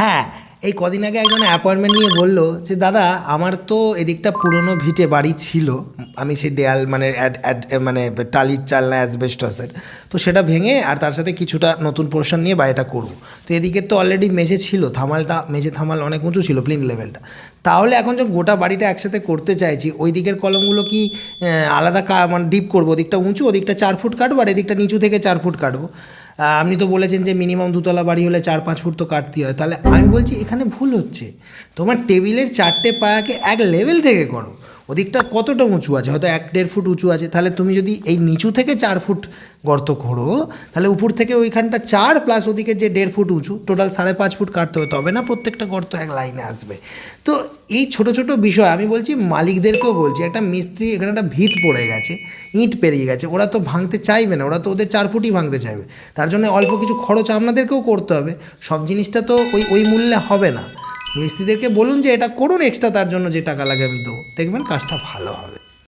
হ্যাঁ এই কদিন আগে একজন অ্যাপয়েন্টমেন্ট নিয়ে বলল যে, দাদা, আমার তো এদিকটা পুরনো ভিটে বাড়ি ছিল। আমি সেই দেয়াল মানে মানে টালির চাল না অ্যাসবেস্টসের তো সেটা ভেঙে আর তার সাথে কিছুটা নতুন পোর্শন নিয়ে বাড়িটা করব। তো এদিকে তো অলরেডি মেঝে ছিল, থামালটা, মেঝে থামাল অনেক উঁচু ছিল প্লিন লেভেলটা তাহলে এখন যখন গোটা বাড়িটা একসাথে করতে চাইছি, ওই দিকের কলমগুলো কি আলাদা মানে ডিপ করব? ওদিকটা উঁচু, ওদিকটা চার ফুট কাটবো, আর এদিকটা নিচু থেকে চার ফুট কাটবো? আপনি তো বলেছেন যে মিনিমাম দুতলা বাড়ি হলে চার পাঁচ ফুট তো কাটতেই হয়। তাহলে আমি বলছি এখানে ভুল হচ্ছে। তোমার টেবিলের চারটে পায়াকে এক লেভেল থেকে করো। ওদিকটা কতটা উঁচু আছে? হয়তো এক দেড় ফুট উঁচু আছে। তাহলে তুমি যদি এই নিচু থেকে চার ফুট গর্ত খোঁড়ো তাহলে উপর থেকে ওইখানটা চার প্লাস ওদিকে যে দেড় ফুট উঁচু টোটাল সাড়ে পাঁচ ফুট কাটতে হবে। তবে না, প্রত্যেকটা গর্ত এক লাইনে আসবে। তো এই ছোট ছোট বিষয়, আমি বলছি মালিকদেরকেও বলছি, একটা মিস্ত্রি, এখানে একটা ভিত পড়ে গেছে, ইঁট পেরিয়ে গেছে, ওরা তো ভাঙতে চাইবে না, ওরা তো ওদের চার ফুটই ভাঙতে চাইবে। তার জন্য অল্প কিছু খরচ আপনাদেরকেও করতে হবে। সব জিনিসটা তো ওই ওই মূল্যে হবে না। মিস্ত্রিদেরকে বলুন যে এটা করুন এক্সট্রা তার জন্য যে টাকা লাগে আমি দেবো। দেখবেন কাজটা ভালো হবে।